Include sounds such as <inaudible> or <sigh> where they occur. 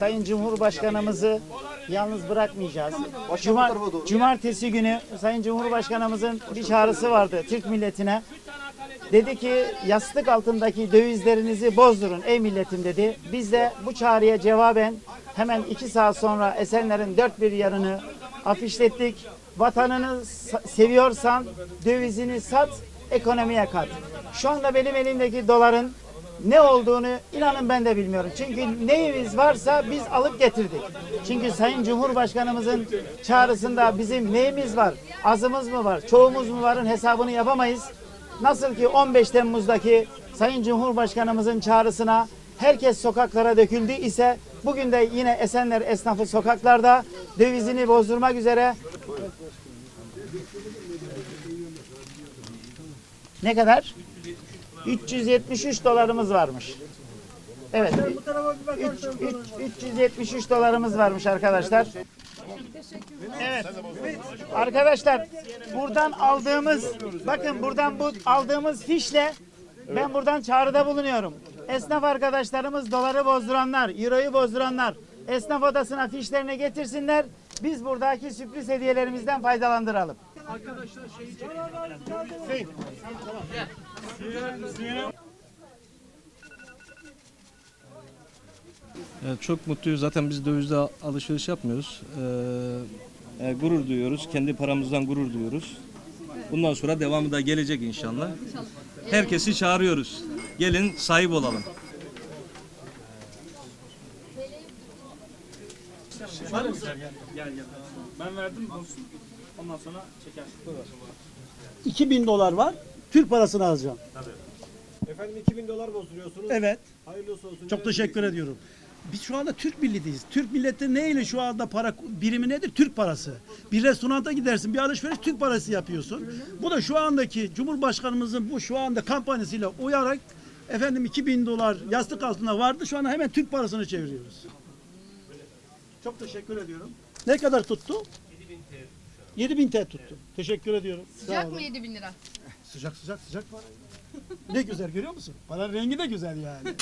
Sayın Cumhurbaşkanımızı yalnız bırakmayacağız. Cuma, cumartesi günü Sayın Cumhurbaşkanımızın bir çağrısı vardı Türk milletine. Dedi ki yastık altındaki dövizlerinizi bozdurun ey milletim dedi. Biz de bu çağrıya cevaben hemen iki saat sonra Esenler'in dört bir yarını afişlettik. Vatanını sa- seviyorsan dövizini sat, ekonomiye kat. Şu anda benim elimdeki doların ne olduğunu inanın ben de bilmiyorum. Çünkü neyimiz varsa biz alıp getirdik. Çünkü Sayın Cumhurbaşkanımızın çağrısında bizim neyimiz var, azımız mı var, çoğumuz mu varın hesabını yapamayız. Nasıl ki 15 Temmuz'daki Sayın Cumhurbaşkanımızın çağrısına herkes sokaklara döküldü ise bugün de yine Esenler esnafı sokaklarda dövizini bozdurmak üzere ne kadar? 373 dolarımız varmış. Evet. Üç- üç- 373 dolarımız varmış arkadaşlar. Evet. Arkadaşlar buradan aldığımız bakın buradan bu aldığımız fişle ben buradan çağrıda bulunuyorum. Esnaf arkadaşlarımız doları bozduranlar, euroyu bozduranlar esnaf odasına fişlerini getirsinler. Biz buradaki sürpriz hediyelerimizden faydalandıralım. Evet, çok mutluyuz. Zaten biz dövizde alışveriş yapmıyoruz. Ee, e, gurur duyuyoruz. Kendi paramızdan gurur duyuyoruz. Bundan sonra devamı da gelecek inşallah. Herkesi çağırıyoruz. Gelin sahip olalım. Ben verdim olsun. Ondan sonra çekersin. 2000 dolar var. Türk parasını alacağım. Efendim 2000 dolar bozduruyorsunuz. Evet. Hayırlı olsun. Çok teşekkür ediyorum. Biz şu anda Türk milletiyiz. Türk milleti neyle şu anda para birimi nedir? Türk parası. Bir restoranta gidersin, bir alışveriş Türk parası yapıyorsun. Bu da şu andaki Cumhurbaşkanımızın bu şu anda kampanyasıyla uyarak efendim 2000 dolar yastık altına vardı. Şu anda hemen Türk parasını çeviriyoruz. Çok teşekkür ediyorum. Ne kadar tuttu? 7000 TL tuttu. Teşekkür ediyorum. Sıcak mı 7000 lira? Sıcak sıcak sıcak para. <laughs> ne güzel görüyor musun? Paranın rengi de güzel yani.